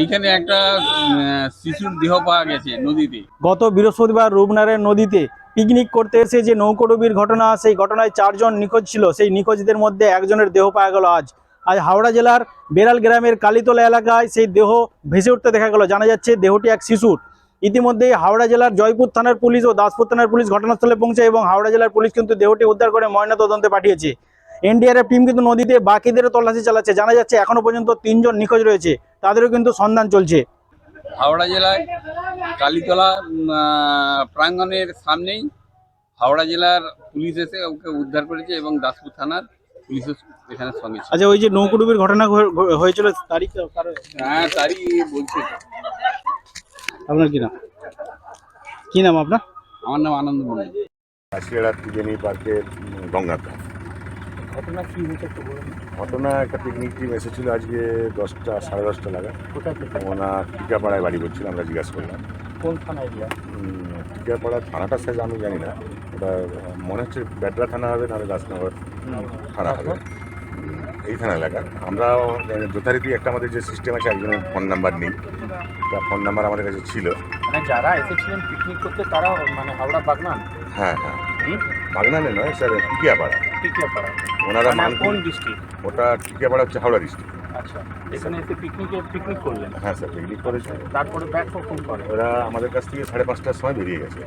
এইখানে একটা শিশুর দেহ পাওয়া গেছে নদীতে। গত বৃহস্পতিবার রূপনারায়ণ নদীতে পিকনিক করতে এসে যে নৌকোডুবির ঘটনা, সেই ঘটনায় চারজন নিখোঁজ ছিল। সেই নিখোঁজদের মধ্যে একজনের দেহ পাওয়া গেল আজ। আজ হাওড়া জেলার বেড়াল গ্রামের কালীতলা এলাকায় সেই দেহ ভেসে উঠতে দেখা গেল। জানা যাচ্ছে দেহটি এক শিশুর। ইতিমধ্যেই হাওড়া জেলার জয়পুর থানার পুলিশ ও দাসপুর থানার পুলিশ ঘটনাস্থলে পৌঁছায় এবং হাওড়া জেলার পুলিশ কিন্তু দেহটি উদ্ধার করে ময়নাতদন্তে পাঠিয়েছে। এনডিআরএফ টিম কিন্তু নদীতে বাকিদেরও তল্লাশি চালাচ্ছে। জানা যাচ্ছে এখনও পর্যন্ত তিনজন নিখোঁজ রয়েছে। তাদেরও কিন্তু সন্ধান চলছে। হাওড়া জেলায় কালীতলা প্রাঙ্গণের সামনেই হাওড়া জেলার পুলিশ এসে ওকে উদ্ধার করেছে এবং দাসপুর থানার পুলিশ এখানে সঙ্গে আচ্ছা ওই যে নৌকোডুবির ঘটনা হয়েছিল তারিখ কারো- হ্যাঁ তারিখ বলছে। আপনার কি নাম? কি নাম আপনার? আমার নাম আনন্দ মন্ডল। কাশিয়াড়া ত্রিবেণী পার্কের উম, গঙ্গাতে ঘটনা কি হয়েছে একটু বলুন। ঘটনা একটা পিকনিক টিম এসেছিল আজকে দশটা সাড়ে দশটা লাগা কোথায় থেকে? ওনার টিকাপাড়ায় বাড়ি করছিল আমরা জিজ্ঞাসা করলাম। কোন থানা এরিয়া টিকাপাড়া থানাটা সাইজ আমি জানি না। ওটা মনে হচ্ছে বেডরা থানা হবে নাহলে দাসনগর থানা হবে। এই থানা এলাকা। আমরা যথারীতি একটা আমাদের যে সিস্টেম আছে একজনের ফোন নাম্বার নেই। তার ফোন নাম্বার আমাদের কাছে ছিল। মানে যারা এসেছিলেন পিকনিক করতে তারা মানে হাওড়া বাগনান? হ্যাঁ হ্যাঁ। বাগনানে নয় স্যার টিকিয়াপাড়া। টিকলাপাড়া ওনারা মানে কোন ডিস্ট্রিক্ট ওটা টিকিয়াপাড়া হচ্ছে হাওড়া ডিস্ট্রিক্ট আচ্ছা এখানে এসে পিকনিকে পিকনিক করলেন? হ্যাঁ স্যার পিকনিক করেছে। তারপরে ব্যাক কখন করে? ওরা আমাদের কাছ থেকে সাড়ে পাঁচটার সময় বেরিয়ে গেছে।